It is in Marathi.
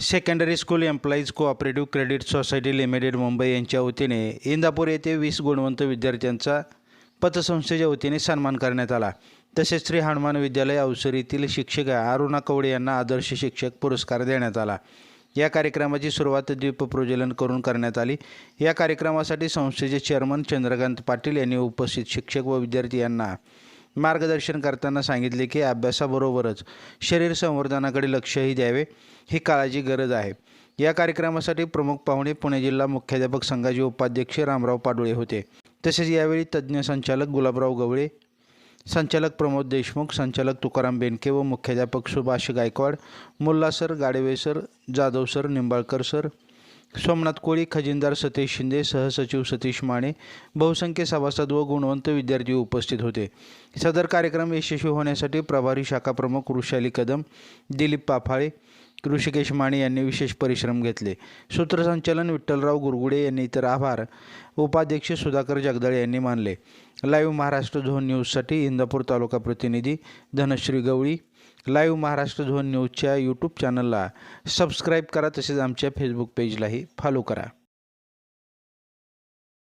Secondary school employees cooperative credit society limited Mumbai यांच्या वतीने इंदापूर येथे वीस गुणवंत विद्यार्थ्यांचा पतसंस्थेच्या वतीने सन्मान करण्यात आला. तसेच श्री हनुमान विद्यालय अवसरीतील शिक्षिका अरुणा कवडे यांना आदर्श शिक्षक पुरस्कार देण्यात आला. या कार्यक्रमाची सुरुवात दीपप्रज्वलन करून करण्यात आली. या कार्यक्रमासाठी संस्थेचे चेअरमन चंद्रकांत पाटील यांनी उपस्थित शिक्षक व विद्यार्थी यांना मार्गदर्शन करताना सांगितले की अभ्यासाबरोबरच शरीर संवर्धनाकडे लक्षही द्यावे ही काळाची गरज आहे. या कार्यक्रमासाठी प्रमुख पाहुणे पुणे जिल्हा मुख्याध्यापक संघाचे उपाध्यक्ष रामराव पाडुळे होते. तसेच यावेळी तज्ज्ञ संचालक गुलाबराव गवळे संचालक प्रमोद देशमुख संचालक तुकाराम बेनके व मुख्याध्यापक Subhash Gaikwad Mulla sir Gadve sir Jadhav sir Nimbalkar sir Somnath Koli खजिनदार Satish Shinde सहसचिव सतीश माने बहुसंख्य सभासद व गुणवंत विद्यार्थी उपस्थित होते. सदर कार्यक्रम यशस्वी होण्यासाठी प्रभारी शाखा प्रमुख वृषाली कदम दिलीप पाफाळे ऋषिकेश माने यांनी विशेष परिश्रम घेतले. सूत्रसंचालन विठ्ठलराव गुरगुडे यांनी तर आभार. उपाध्यक्ष सुधाकर जगदाळे यांनी मानले. लाईव्ह महाराष्ट्र झोन न्यूजसाठी इंदापूर तालुका प्रतिनिधी धनश्री गवळी. लाईव्ह महाराष्ट्र झोन न्यूजच्या यूट्यूब चॅनलला सबस्क्राईब करा तसेच आमच्या फेसबुक पेजलाही फॉलो करा.